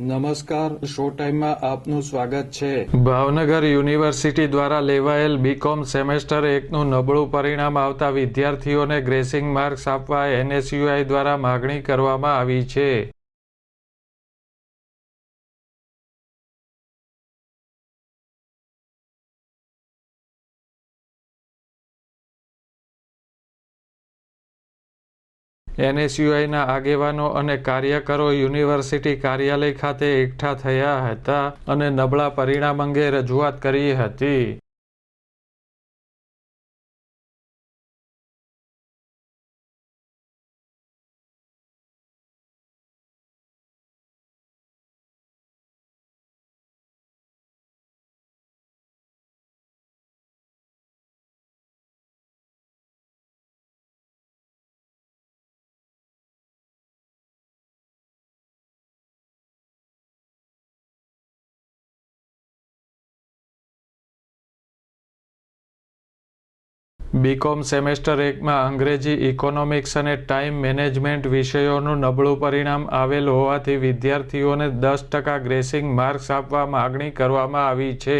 નમસ્કાર, શો ટાઈમમાં આપનું સ્વાગત છે. ભાવનગર યુનિવર્સિટી દ્વારા લેવાયેલ બીકોમ સેમેસ્ટર એકનું નબળું પરિણામ આવતા વિદ્યાર્થીઓને ગ્રેસિંગ માર્ક્સ આપવા એનએસયુઆઈ દ્વારા માગણી કરવામાં આવી છે. એનએસયુઆઈના આગેવાનો અને કાર્યકરો યુનિવર્સિટી કાર્યાલય ખાતે એકઠા થયા હતા અને નબળા પરિણામ અંગે રજૂઆત કરી હતી. બીકોમ સેમેસ્ટર એકમાં અંગ્રેજી ઇકોનોમિક્સ અને ટાઈમ મેનેજમેન્ટ વિષયોનું નબળું પરિણામ આવેલ હોવાથી વિદ્યાર્થીઓને દસ ટકા ગ્રેસિંગ માર્ક્સ આપવા માગણી કરવામાં આવી છે.